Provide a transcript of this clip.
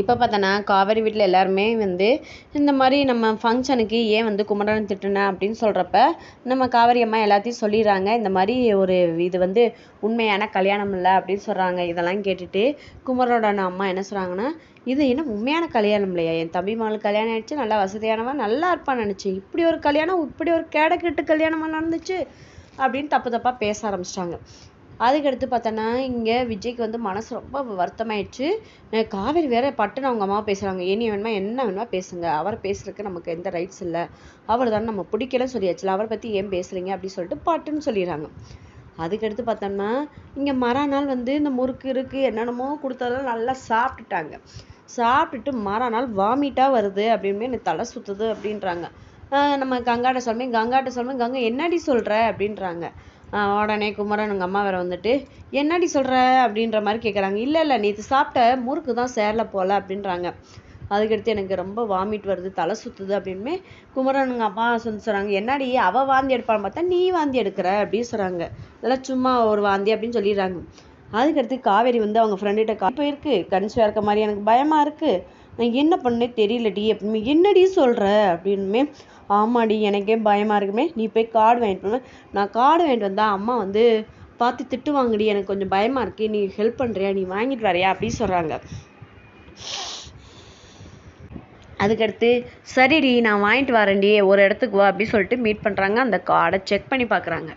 இப்போ பார்த்தோன்னா காவேரி வீட்டில் எல்லாருமே வந்து இந்த மாதிரி நம்ம ஃபங்க்ஷனுக்கு ஏன் வந்து குமரன் திட்டுன அப்படின்னு சொல்கிறப்ப நம்ம காவேரி அம்மா எல்லாத்தையும் சொல்லிடுறாங்க. இந்த மாதிரி ஒரு இது வந்து உண்மையான கல்யாணம் இல்லை அப்படின்னு சொல்கிறாங்க இதெல்லாம் கேட்டுட்டு குமரோட அம்மா என்ன சொல்கிறாங்கன்னா இது என்ன உண்மையான கல்யாணம் இல்லையா? என் தம்பி மகளுக்கு கல்யாணம் ஆயிடுச்சு நல்லா வசதியானவன் நல்லா இருப்பான்னு நினச்சேன் இப்படி ஒரு கல்யாணம் இப்படி ஒரு கேடக்கெட்டு கல்யாணமாக நடந்துச்சு அப்படின்னு தப்பு தப்பாக பேச ஆரம்பிச்சிட்டாங்க. அதுக்கடுத்து பார்த்தோன்னா இங்கே விஜய்க்கு வந்து மனசு ரொம்ப வருத்தமாயிடுச்சு. காவேரி வேற பட்டுன்னு அவங்க அம்மா பேசுகிறாங்க இனி வேணுமா என்ன வேணுமா பேசுங்க. அவரை பேசுறதுக்கு நமக்கு எந்த ரைட்ஸ் இல்லை. அவர் தானே நம்ம பிடிக்கலன்னு சொல்லியாச்சுல. அவரை பற்றி ஏன் பேசுகிறீங்க அப்படின்னு சொல்லிட்டு பட்டுன்னு சொல்லிடுறாங்க. அதுக்கடுத்து பார்த்தோம்னா இங்கே மறுநாள் வந்து இந்த முறுக்கு இருக்கு என்னென்னமோ கொடுத்ததெல்லாம் நல்லா சாப்பிட்டுட்டாங்க. சாப்பிட்டுட்டு மறுநாள் வாமிட்டாக வருது அப்படின்னு எனக்கு தலை சுற்றுது அப்படின்றாங்க. நம்ம கங்காட்ட சொல்லுமே கங்காட்ட சொல்லுமே கங்கா என்னடி சொல்கிற அப்படின்றாங்க. உடனே குமரன் உங்கள் அம்மா வேற வந்துட்டு என்னடி சொல்கிற அப்படின்ற மாதிரி கேட்குறாங்க இல்லை இல்லை நேற்று சாப்பிட்ட முறுக்கு தான் சேரல போல அப்படின்றாங்க. அதுக்கடுத்து எனக்கு ரொம்ப வாமிட் வருது தலை சுற்றுது அப்படின்மே குமரனுங்க அப்பா சொல்லி சொல்கிறாங்க என்னடி அவள் வாந்தி எடுப்பான்னு பார்த்தா நீ வாந்தி எடுக்கிற? அப்படின்னு சொல்கிறாங்க இதெல்லாம் சும்மா ஒரு வாந்தி அப்படின்னு சொல்லிடுறாங்க. அதுக்கடுத்து காவேரி வந்து அவங்க ஃப்ரெண்டுகிட்ட கா போயிருக்கு கன்சிவாக இருக்க மாதிரி எனக்கு பயமாக இருக்குது நான் என்ன பண்ணே தெரியலடி. அப்படின்னு என்னடி சொல்கிற அப்படின்னுமே ஆமாடி எனக்கே பயமாக இருக்குமே. நீ போய் கார்டு வாங்கிட்டு நான் கார்டு வாங்கிட்டு வந்தால் அம்மா வந்து பார்த்து திட்டுவாங்கடி. எனக்கு கொஞ்சம் பயமாக இருக்கு. நீ ஹெல்ப் பண்ணுறியா நீ வாங்கிட்டு வரையா? அப்படின்னு சொல்கிறாங்க அதுக்கடுத்து சரிடி நான் வாங்கிட்டு வரேன்டி. ஒரு இடத்துக்கு வா அப்படின்னு சொல்லிட்டு மீட் பண்ணுறாங்க அந்த கார்டை செக் பண்ணி பார்க்குறாங்க.